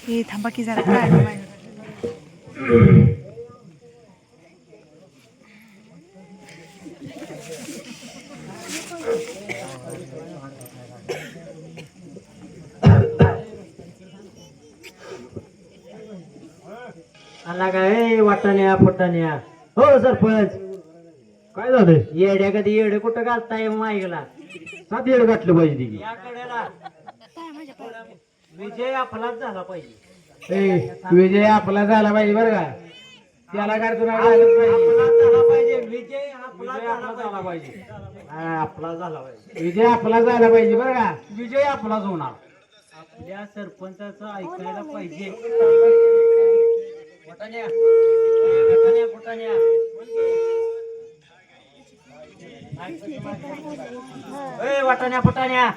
हे थांबा की? जरा काय आला काय वाटाण्या फुटाण्या हो सरपंच. काय झालंय येड्या कधी येडे कुठं घालताय माईकला सात येड गाठलं पाहिजे तिघी. या कडेला. विजय आपलाच झाला पाहिजे. ए विजय आपला झाला पाहिजे बरं का? त्याला काय तुला आपलाच झाला पाहिजे. विजय आपला झाला झाला पाहिजे. हा, आपला झाला पाहिजे. विजय आपला झाला पाहिजे बरं का? विजय आपलाच होणार. आपल्या सरपंचाचं ऐकायला पाहिजे. फुटाण्या फुटाण्या फुटाण्या ए, वाटाण्या फुटाण्या.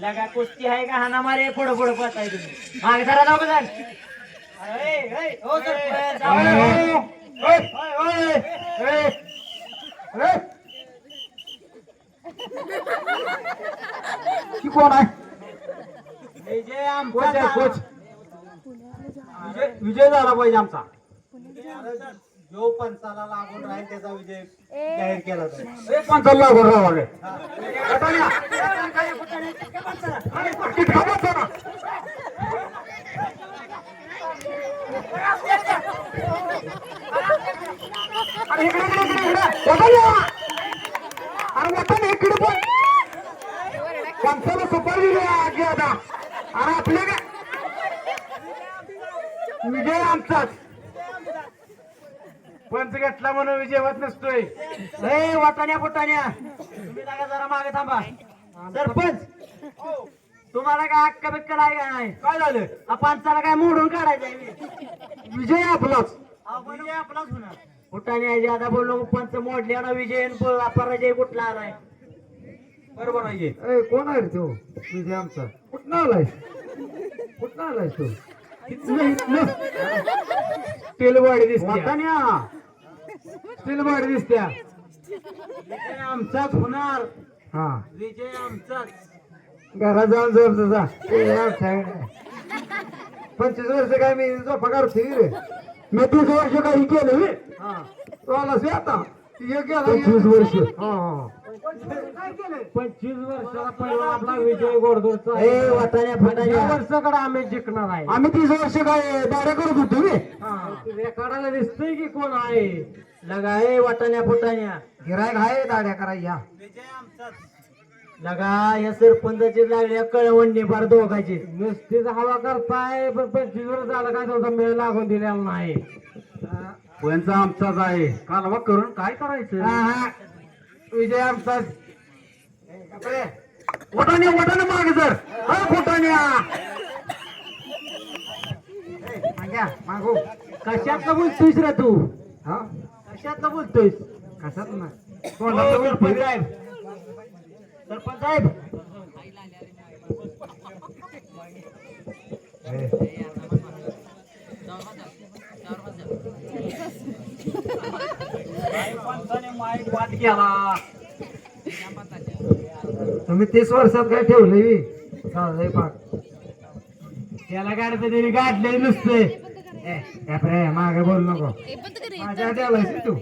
लगा कुस्ती आहे का? हाना मारे पुढं पुढं पळताय तुम्ही. मागे जरा जाऊ ए, हो जाऊ ना, हो. कोण आहे? विजय आमचा. कोच आहे, झाला. कोच विजय विजय झाला पाहिजे आमचा. जो पंचाला लागून राहील त्याचा विजय जाहीर केला जाईल. ए, पंचाला लागून राहा रे. अरे इकडे, इकडे, इकडे, इकडे. वतन या. अरे वतन इकडे पण. पंचाला सुपारी दिली आजी आता. अरे आपले काय? विजय आमचाच. पंच घेतला म्हणून विजय होत नसतोय. ए वाटाण्या फुटाण्या. तुम्ही जागा जरा मागे थांबा. सरपंच तुम्हाला काय अक्का बिक्कल आहे का नाही? काय झालं? हा पंचाला काय मोडून काढायचं विजय आपलाच. विजय आपलाच होणार. फुटाणे ज्यादा बोललो पंच मोडले ना विजय आणि प- पराजय कुठला आलाय? बरोबर आहे. ए, कोण आहे तो? विजय आमचा. कुठं आलाय? कुठं आलाय तो? तेलवाडी दिसते तेलवाडी दिसत्या. विजय आमचाच होणार. हा. विजय आमचाच. घरात जाऊन झोप तुझा पंचवीस वर्ष काय मी झोपा काढते रे. मी तीस वर्ष काही केलं रे. हा. तो आलास रे आता. पंचवीस वर्ष. पंचवीस वर्षाला पहिला आपला विजय गोडदोडचा ए, वाटाण्या, फटाण्या. वर्षाकडे आम्ही जिंकणार आहे. आम्ही तीस वर्ष काय दाड्या करत होतो मी रेकॉर्डाला दिसतंय की कोण आहे? लगा ए वाटाण्या फुटाण्या. गिरायक आहे दाड्या करायच्या लगा या सरपंचाची लागल्या कळवंडी फार दोघाची. नुसतीच हवा करताय पण पंचवीस वर्ष झाला काय तुमचा मेळ लागून दिलेला नाही. पंच आमचाच आहे. कालवा करून काय करायचं? विजय आमचाच वटाने वटाने मागे सर हा फुटाण्या. माग्या मागू. कशातलं बोलतोयस रे तू? हा? कशातलं बोलतोयस? कशात ना सरपंच साहेब. सरपंच साहेब वाद केला. तुम्ही तीस वर्षात काय ठेवलंय बी? चाललंय पाक. त्याला काढतं तरी गाठले नुसते मागे बोल नको. माझ्या तू?